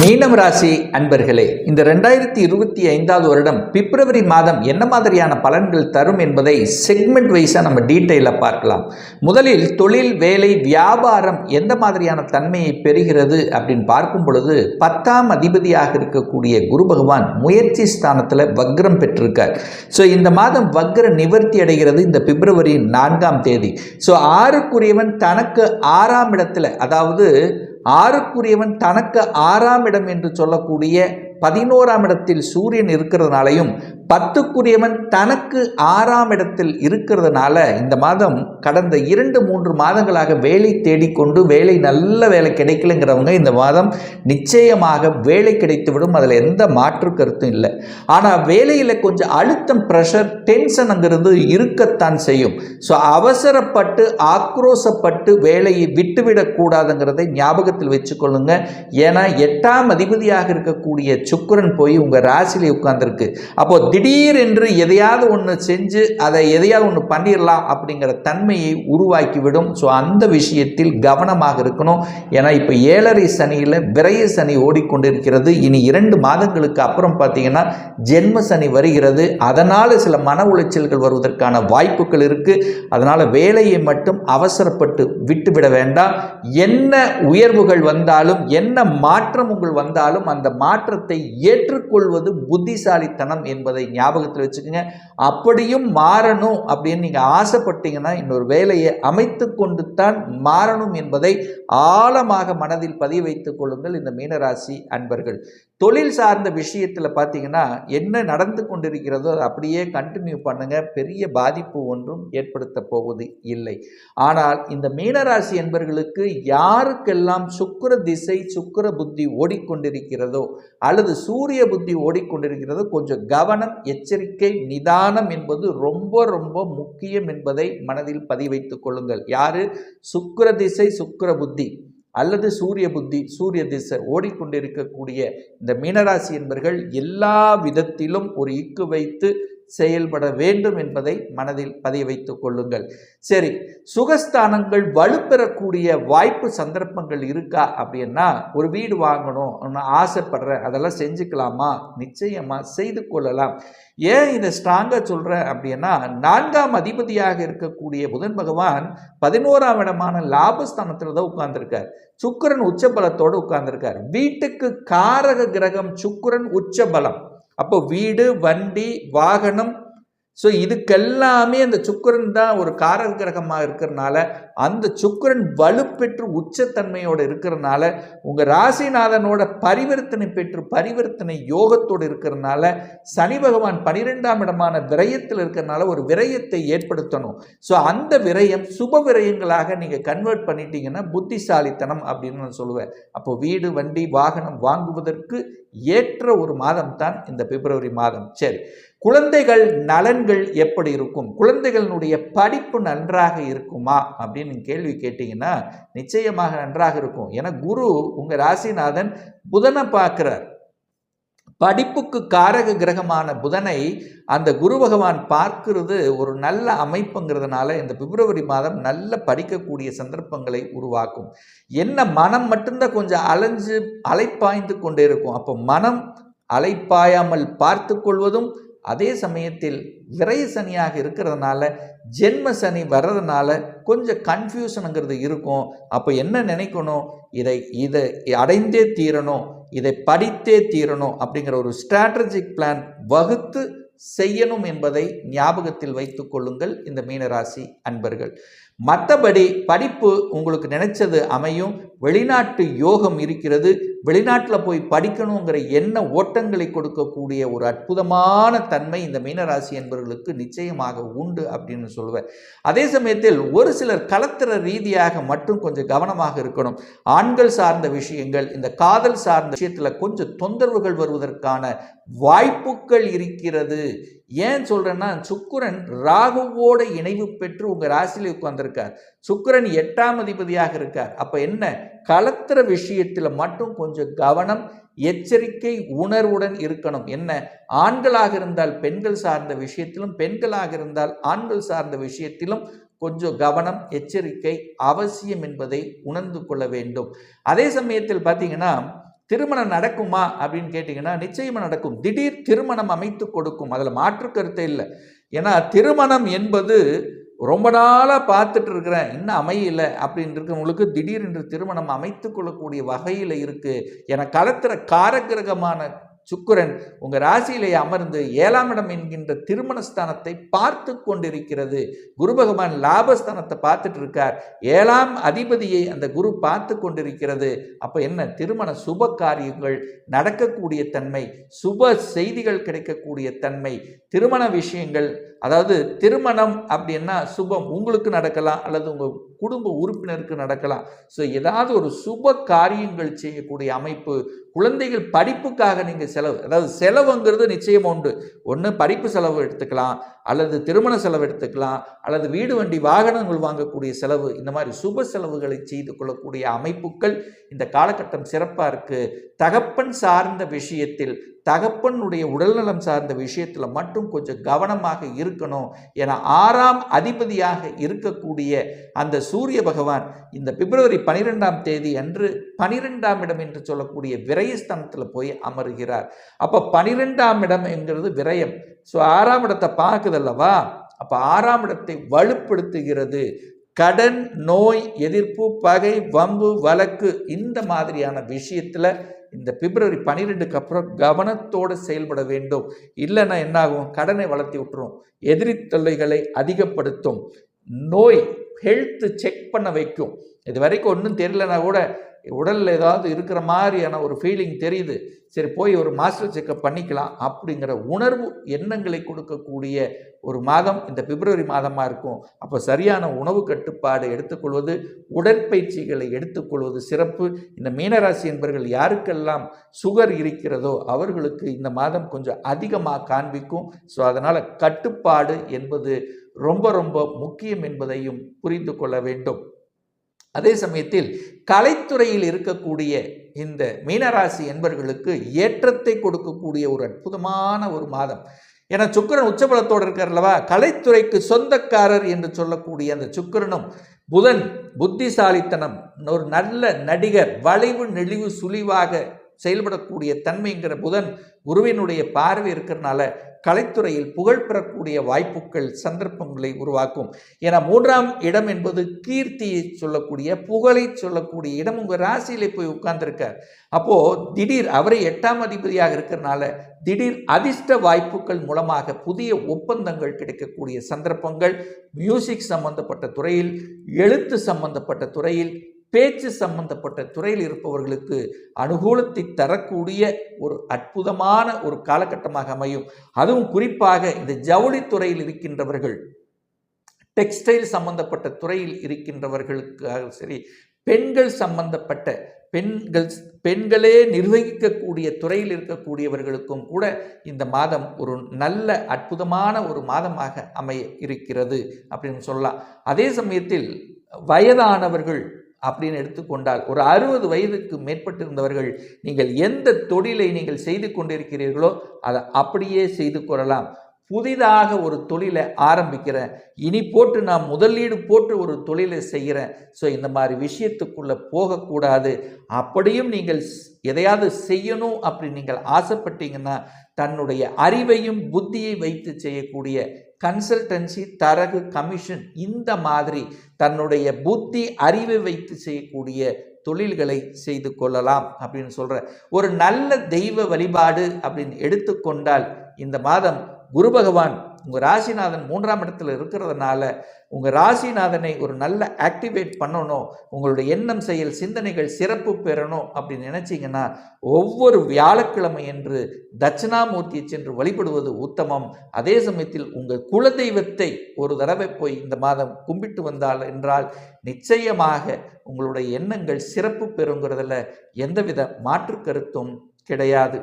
மீனம் ராசி அன்பர்களே இந்த ரெண்டாயிரத்தி இருபத்தி ஐந்தாவது வருடம் பிப்ரவரி மாதம் என்ன மாதிரியான பலன்கள் தரும் என்பதை செக்மெண்ட் வைஸாக நம்ம டீட்டெயிலாக பார்க்கலாம். முதலில் தொழில் வேலை வியாபாரம் எந்த மாதிரியான தன்மையை பெறுகிறது அப்படின்னு பார்க்கும் பொழுது பத்தாம் அதிபதியாக இருக்கக்கூடிய குரு பகவான் முயற்சி ஸ்தானத்தில் வக்ரம் பெற்றிருக்கார். ஸோ இந்த மாதம் வக்ர நிவர்த்தி அடைகிறது இந்த பிப்ரவரி நான்காம் தேதி. ஸோ ஆறுக்குரியவன் தனக்கு ஆறாம் இடத்துல அதாவது ஆறுக்குரியவன் தனக்கு ஆறாம் இடம் என்று சொல்லக்கூடிய பதினோராம் இடத்தில் சூரியன் இருக்கிறதுனாலையும் பத்துக்குரியவன் தனக்கு ஆறாம் இடத்தில் இருக்கிறதுனால இந்த மாதம் கடந்த இரண்டு மூன்று மாதங்களாக வேலை தேடிக்கொண்டு வேலை நல்ல வேலை கிடைக்கலங்கிறவங்க இந்த மாதம் நிச்சயமாக வேலை கிடைத்துவிடும். அதில் எந்த மாற்று கருத்தும் இல்லை. ஆனால் வேலையில் கொஞ்சம் அழுத்தம் ப்ரெஷர் டென்ஷனுங்கிறது இருக்கத்தான் செய்யும். ஸோ அவசரப்பட்டு ஆக்ரோசப்பட்டு வேலையை விட்டுவிடக்கூடாதுங்கிறதை ஞாபகத்தில் வச்சுக்கொள்ளுங்க. ஏன்னா எட்டாம் அதிபதியாக இருக்கக்கூடிய சுக்கிரன் போய் உங்கள் ராசிலே உட்காந்துருக்கு அப்போது திடீர் என்று எதையாவது ஒன்று செஞ்சு அதை எதையாவது ஒன்று பண்ணிடலாம் அப்படிங்கிற தன்மையை உருவாக்கிவிடும். ஸோ அந்த விஷயத்தில் கவனமாக இருக்கணும். ஏன்னா இப்போ ஏழரை சனியில் விரைய சனி ஓடிக்கொண்டிருக்கிறது. இனி இரண்டு மாதங்களுக்கு அப்புறம் பார்த்தீங்கன்னா ஜென்ம சனி வருகிறது. அதனால் சில மன உளைச்சல்கள் வருவதற்கான வாய்ப்புகள் இருக்குது அதனால் வேலையை மட்டும் அவசரப்பட்டு விட்டுவிட வேண்டாம். என்ன உயர்வுகள் வந்தாலும் என்ன மாற்றம் உங்கள் வந்தாலும் அந்த மாற்றத்தை ஏற்றுக்கொள்வது புத்திசாலித்தனம் என்பதை ஞாபகத்தில் வச்சுக்கோங்க. அப்படியும் மாறணும் அப்படின்னு நீங்கள் ஆசைப்பட்டீங்கன்னா இன்னொரு வேலையை அமைத்து கொண்டு தான் மாறணும் என்பதை ஆழமாக மனதில் பதிய வைத்துக் கொள்ளுங்கள் இந்த மீனராசி அன்பர்கள். தொழில் சார்ந்த விஷயத்தில் பார்த்தீங்கன்னா என்ன நடந்து கொண்டிருக்கிறதோ அதை அப்படியே கண்டினியூ பண்ணுங்கள் பெரிய பாதிப்பு ஒன்றும் ஏற்படுத்த போவது இல்லை. ஆனால் இந்த மீனராசி என்பர்களுக்கு யாருக்கெல்லாம் சுக்கிர திசை சுக்கிர புத்தி ஓடிக்கொண்டிருக்கிறதோ அல்லது சூரிய புத்தி ஓடிக்கொண்டிருக்கிறதோ கொஞ்சம் கவனம் எச்சரிக்கை நிதானம் என்பது ரொம்ப ரொம்ப முக்கியம் என்பதை மனதில் பதிவைத்துக் கொள்ளுங்கள். யாரு? சுக்கிர திசை சுக்கிர புத்தி. அல்லது சூரிய புத்தி சூரிய திசை ஓடிக்கொண்டிருக்கக்கூடிய இந்த மீனராசி என்பர்கள் எல்லா விதத்திலும் ஒரு இக்கு வைத்து செயல்பட வேண்டும் என்பதை மனதில் பதிய வைத்துக் கொள்ளுங்கள். சரி சுகஸ்தானங்கள் வலுப்பெறக்கூடிய வாய்ப்பு சந்தர்ப்பங்கள் இருக்கா அப்படின்னா ஒரு வீடு வாங்கணும் நான் ஆசைப்படுறேன் அதெல்லாம் செஞ்சுக்கலாமா? நிச்சயமாக செய்து கொள்ளலாம். ஏன் இதை ஸ்ட்ராங்காக சொல்கிறேன் அப்படின்னா நான்காம் அதிபதியாக இருக்கக்கூடிய புதன் பகவான் பதினோராம் இடமான லாபஸ்தானத்தில் தான் உட்கார்ந்துருக்கார். சுக்கிரன் உச்சபலத்தோடு உட்கார்ந்துருக்கார். வீட்டுக்கு காரக கிரகம் சுக்கரன் உச்சபலம். அப்போ வீடு வண்டி வாகனம் ஸோ இதுக்கெல்லாமே அந்த சுக்கிரன் தான் ஒரு காரக கிரகமாக இருக்கிறனால அந்த சுக்கிரன் வலுப்பெற்று உச்சத்தன்மையோடு இருக்கிறனால உங்கள் ராசிநாதனோட பரிவர்த்தனை பெற்று பரிவர்த்தனை யோகத்தோடு இருக்கிறனால சனி பகவான் பனிரெண்டாம் இடமான விரயத்தில் இருக்கிறனால ஒரு விரயத்தை ஏற்படுத்தணும். ஸோ அந்த விரயம் சுப விரயங்களாக நீங்கள் கன்வெர்ட் பண்ணிட்டீங்கன்னா புத்திசாலித்தனம் அப்படின்னு நான் சொல்லுவேன். அப்போ வீடு வண்டி வாகனம் வாங்குவதற்கு ஏற்ற ஒரு மாதம் தான் இந்த பிப்ரவரி மாதம். சரி குழந்தைகள் நலன்கள் எப்படி இருக்கும்? குழந்தைகளினுடைய படிப்பு நன்றாக இருக்குமா? அப்படின்னு கேள்வி கேட்டிங்கன்னா நிச்சயமாக நன்றாக இருக்கும். ஏன்னா குரு உங்கள் ராசிநாதன் புதனை பார்க்குறார். படிப்புக்கு காரக கிரகமான புதனை அந்த குரு பகவான் பார்க்கிறது ஒரு நல்ல அமைப்புங்கிறதுனால இந்த பிப்ரவரி மாதம் நல்ல படிக்கக்கூடிய சந்தர்ப்பங்களை உருவாக்கும். என்ன மனம் மட்டும்தான் கொஞ்சம் அலைஞ்சு அலைப்பாய்ந்து கொண்டே இருக்கும். அப்போ மனம் அலைப்பாயாமல் பார்த்து கொள்வதும் அதே சமயத்தில் விரைய சனியாக இருக்கிறதுனால ஜென்ம சனி வர்றதுனால கொஞ்சம் கன்ஃபியூஷனுங்கிறது இருக்கும். அப்போ என்ன நினைக்கணும்? இதை இதை அடைந்தே தீரணும். இதை படித்தே தீரணும் அப்படிங்கிற ஒரு ஸ்ட்ராட்டஜிக் பிளான் வகுத்து செய்யணும் என்பதை ஞாபகத்தில் வைத்து கொள்ளுங்கள் இந்த மீனராசி அன்பர்கள். மற்றபடி படிப்பு உங்களுக்கு நினைச்சது அமையும். வெளிநாட்டு யோகம் இருக்கிறது வெளிநாட்டில் போய் படிக்கணுங்கிற எண்ண ஓட்டங்களை கொடுக்கக்கூடிய ஒரு அற்புதமான தன்மை இந்த மீனராசி என்பவர்களுக்கு நிச்சயமாக உண்டு அப்படின்னு சொல்லுவேன். அதே சமயத்தில் ஒரு சிலர் கலத்திர ரீதியாக மட்டும் கொஞ்சம் கவனமாக இருக்கணும். ஆண்கள் சார்ந்த விஷயங்கள் இந்த காதல் சார்ந்த விஷயத்தில் கொஞ்சம் தொந்தரவுகள் வருவதற்கான வாய்ப்புகள் இருக்கிறது. ஏன் சொல்கிறேன்னா சுக்குரன் ராகுவோட இணைவு பெற்று உங்கள் ராசியில் உட்கார்ந்துருக்கார். சுக்கரன் எட்டாம் அதிபதியாக இருக்கார். அப்போ என்ன? கலத்திர விஷயத்தில் மட்டும் கொஞ்சம் கவனம் எச்சரிக்கை உணர்வுடன் இருக்கணும். என்ன? ஆண்களாக இருந்தால் பெண்கள் சார்ந்த விஷயத்திலும் பெண்களாக இருந்தால் ஆண்கள் சார்ந்த விஷயத்திலும் கொஞ்சம் கவனம் எச்சரிக்கை அவசியம் என்பதை உணர்ந்து கொள்ள வேண்டும். அதே சமயத்தில் பார்த்தீங்கன்னா திருமணம் நடக்குமா அப்படின்னு கேட்டிங்கன்னா நிச்சயமாக நடக்கும். திடீர் திருமணம் அமைத்து கொடுக்கும். அதில் மாற்று கருத்தை இல்லை. ஏன்னா திருமணம் என்பது ரொம்ப நாளாக பார்த்துட்டு இருக்கிறேன். இன்னும் அமையல? அப்படின்னு இருக்கிறவங்களுக்கு திடீரென்று திருமணம் அமைத்து கொள்ளக்கூடிய வகையில் இருக்குது என கலத்துற காரகிரகமான சுக்கரன் உங்கள் ராசியிலே அமர்ந்து ஏழாம் இடம் என்கின்ற திருமணஸ்தானத்தை பார்த்து கொண்டிருக்கிறது. குரு பகவான் லாபஸ்தானத்தை பார்த்துட்டு இருக்கார். ஏழாம் அதிபதியை அந்த குரு பார்த்து கொண்டிருக்கிறது. அப்போ என்ன? திருமண சுப காரியங்கள் நடக்கக்கூடிய தன்மை சுப செய்திகள் கிடைக்கக்கூடிய தன்மை திருமண விஷயங்கள் அதாவது திருமணம் அப்படின்னா சுபம் உங்களுக்கு நடக்கலாம் அல்லது உங்கள் குடும்ப உறுப்பினருக்கு நடக்கலாம். ஸோ ஏதாவது ஒரு சுப காரியங்கள் செய்யக்கூடிய அமைப்பு குழந்தைகள் படிப்புக்காக நீங்கள் செலவு அதாவது செலவுங்கிறது நிச்சயம் உண்டு. ஒன்று படிப்பு செலவு எடுத்துக்கலாம் அல்லது திருமண செலவு எடுத்துக்கலாம் அல்லது வீடு வண்டி வாகனங்கள் வாங்கக்கூடிய செலவு இந்த மாதிரி சுப செலவுகளை செய்து கொள்ளக்கூடிய அமைப்புகள் இந்த காலகட்டம் சிறப்பாக இருக்குது தகப்பன் சார்ந்த விஷயத்தில் தகப்பனுடைய உடல்நலம் சார்ந்த விஷயத்தில் மட்டும் கொஞ்சம் கவனமாக இருக்கணும் என ஆறாம் அதிபதியாக இருக்கக்கூடிய அந்த சூரிய பகவான் இந்த பிப்ரவரி பனிரெண்டாம் தேதி அன்று பனிரெண்டாம் இடம் என்று சொல்லக்கூடிய விரயஸ்தானத்தில் போய் அமருகிறார். அப்போ பனிரெண்டாம் இடம் என்கிறது விரயம். ஸோ ஆறாம் இடத்தை பார்க்குதல்லவா அப்போ ஆறாம் இடத்தை வலுப்படுத்துகிறது. கடன் நோய் எதிர்ப்பு பகை வம்பு வழக்கு இந்த மாதிரியான விஷயத்தில் இந்த பிப்ரவரி பன்னிரெண்டுக்கு அப்புறம் கவனத்தோடு செயல்பட வேண்டும். இல்லைன்னா என்னாகும்? கடனை வளர்த்தி விட்டுரும். எதிரி தொல்லைகளை அதிகப்படுத்தும். நோய் ஹெல்த்து செக் பண்ண வைக்கும். இது வரைக்கும் ஒன்றும் தெரியலனா கூட உடலில் ஏதாவது இருக்கிற மாதிரியான ஒரு ஃபீலிங் தெரியுது. சரி போய் ஒரு மாஸ்டர் செக்கப் பண்ணிக்கலாம் அப்படிங்கிற உணர்வு எண்ணங்களை கொடுக்கக்கூடிய ஒரு மாதம் இந்த பிப்ரவரி மாதமாக இருக்கும். அப்போ சரியான உணவு கட்டுப்பாடு எடுத்துக்கொள்வது உடற்பயிற்சிகளை எடுத்துக்கொள்வது சிறப்பு. இந்த மீனராசி என்பவர்கள் யாருக்கெல்லாம் சுகர் இருக்கிறதோ அவர்களுக்கு இந்த மாதம் கொஞ்சம் அதிகமாக காண்பிக்கும். ஸோ அதனால் கட்டுப்பாடு என்பது ரொம்ப ரொம்ப முக்கியம் என்பதையும் புரிந்து கொள்ள வேண்டும். அதே சமயத்தில் கலைத்துறையில் இருக்கக்கூடிய இந்த மீனராசி என்பர்களுக்கு ஏற்றத்தை கொடுக்கக்கூடிய ஒரு அற்புதமான ஒரு மாதம். ஏன்னா சுக்கரன் உச்சபலத்தோடு அல்லவா? கலைத்துறைக்கு சொந்தக்காரர் என்று சொல்லக்கூடிய அந்த சுக்கரனும் புதன் புத்திசாலித்தனம் ஒரு நல்ல நடிகர் வளைவு நெளிவு சுழிவாக செயல்படக்கூடிய தன்மைங்கிற புதன் குருவினுடைய பார்வை இருக்கிறனால கலைத்துறையில் புகழ் பெறக்கூடிய வாய்ப்புகள் சந்தர்ப்பங்களை உருவாக்கும். ஏன்னா மூன்றாம் இடம் என்பது கீர்த்தியை சொல்லக்கூடிய புகழை சொல்லக்கூடிய இடம். உங்கள் ராசியிலே போய் உட்கார்ந்துருக்கார். அப்போது திடீர் அவரை எட்டாம் அதிபதியாக இருக்கிறனால திடீர் அதிர்ஷ்ட வாய்ப்புகள் மூலமாக புதிய ஒப்பந்தங்கள் கிடைக்கக்கூடிய சந்தர்ப்பங்கள் மியூசிக் சம்பந்தப்பட்ட துறையில் எழுத்து சம்பந்தப்பட்ட துறையில் பேச்சு சம்பந்தப்பட்ட துறையில் இருப்பவர்களுக்கு அனுகூலத்தை தரக்கூடிய ஒரு அற்புதமான ஒரு காலகட்டமாக அமையும். அதுவும் குறிப்பாக இந்த ஜவுளித்துறையில் இருக்கின்றவர்கள் டெக்ஸ்டைல் சம்பந்தப்பட்ட துறையில் இருக்கின்றவர்களுக்காக சரி பெண்கள் சம்பந்தப்பட்ட பெண்கள் பெண்களே நிர்வகிக்கக்கூடிய துறையில் இருக்கக்கூடியவர்களுக்கும் கூட இந்த மாதம் ஒரு நல்ல அற்புதமான ஒரு மாதமாக அமைய இருக்கிறது அப்படின்னு சொல்லலாம். அதே சமயத்தில் வயதானவர்கள் அப்படின்னு எடுத்துக்கொண்டால் ஒரு அறுபது வயதுக்கு மேற்பட்டிருந்தவர்கள் நீங்கள் எந்த தொழிலை நீங்கள் செய்து கொண்டிருக்கிறீர்களோ அதை அப்படியே செய்து கொள்ளலாம். புதிதாக ஒரு தொழிலை ஆரம்பிக்கிறேன். இனி போட்டு நான் முதலீடு போட்டு ஒரு தொழிலை செய்கிறேன். ஸோ இந்த மாதிரி விஷயத்துக்குள்ளே போகக்கூடாது. அப்படியும் நீங்கள் எதையாவது செய்யணும் அப்படி நீங்கள் ஆசைப்பட்டீங்கன்னா தன்னுடைய அறிவையும் புத்தியை வைத்து செய்யக்கூடிய கன்சல்டன்சி தரகு கமிஷன் இந்த மாதிரி தன்னுடைய புத்தி அறிவை வைத்து செய்யக்கூடிய தொழில்களை செய்து கொள்ளலாம் அப்படின்னு சொல்கிற ஒரு நல்ல தெய்வ வழிபாடு அப்படின்னு எடுத்துக்கொண்டால் இந்த மாதம் குரு பகவான் உங்கள் ராசிநாதன் மூன்றாம் இடத்துல இருக்கிறதுனால உங்கள் ராசிநாதனை ஒரு நல்ல ஆக்டிவேட் பண்ணணும். உங்களுடைய எண்ணம் செயல் சிந்தனைகள் சிறப்பு பெறணும் அப்படின்னு நினச்சிங்கன்னா ஒவ்வொரு வியாழக்கிழமை என்று தட்சிணாமூர்த்தியை சென்று வழிபடுவது உத்தமம். அதே சமயத்தில் உங்கள் குலதெய்வத்தை ஒரு தடவை போய் இந்த மாதம் கும்பிட்டு வந்தால் என்றால் நிச்சயமாக உங்களுடைய எண்ணங்கள் சிறப்பு பெறுங்கிறதுல எந்தவித மாற்று கருத்தும் கிடையாது.